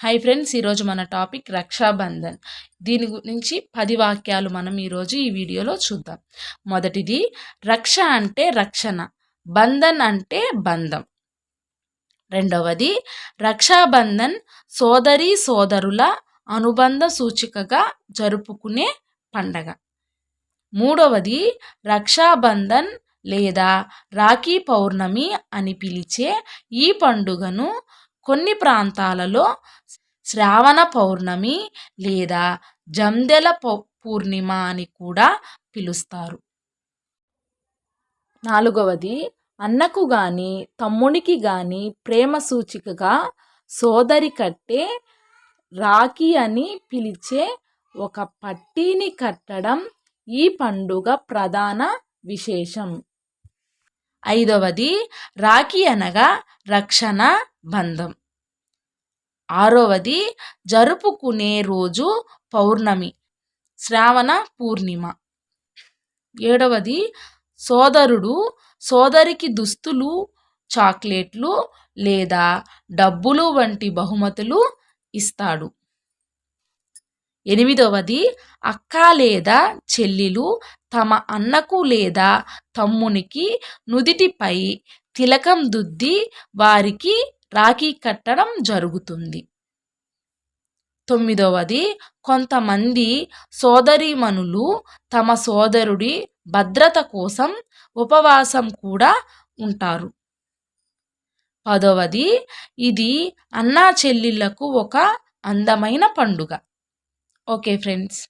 Hi friends ఈరోజు మన topic Rakshabandhan. దీని గురించి పది వాక్యాలు మనం ఈరోజు ఈ వీడియోలో చూద్దాం. మొదటిది రక్ష అంటే రక్షణ బంధన్ అంటే బంధం. రెండవది రక్షాబంధన్ సోదరి సోదరుల అనుబంధ సూచికగా జరుపుకునే పండగ. మూడవది రక్షాబంధన్ లేదా రాఖీ పౌర్ణమి అని పిలిచే ఈ పండుగను కొన్ని ప్రాంతాలలో శ్రావణ పౌర్ణమి లేదా జందెల పూర్ణిమ అని కూడా పిలుస్తారు. నాలుగవది అన్నకు గాని తమ్మునికి గాని ప్రేమ సూచికగా సోదరి కట్టే రాఖీ అని పిలిచే ఒక పట్టీని కట్టడం ఈ పండుగ ప్రధాన విశేషం. ఐదవది రాఖీ అనగా రక్షణ బంధం. ఆరవది జరుపుకునే రోజు పౌర్ణమి శ్రావణ పూర్ణిమ. ఏడవది సోదరుడు సోదరికి దుస్తులు చాక్లెట్లు లేదా డబ్బులు వంటి బహుమతులు ఇస్తాడు. ఎనిమిదవది అక్క లేదా చెల్లిలు తమ అన్నకు లేదా తమ్మునికి నుదిటిపై తిలకం దుద్ది వారికి రాఖీ కట్టడం జరుగుతుంది. తొమ్మిదవది కొంతమంది సోదరీమణులు తమ సోదరుడి భద్రత కోసం ఉపవాసం కూడా ఉంటారు. పదవది ఇది అన్నా చెల్లిళ్ళకు ఒక అందమైన పండుగ. Okay friends.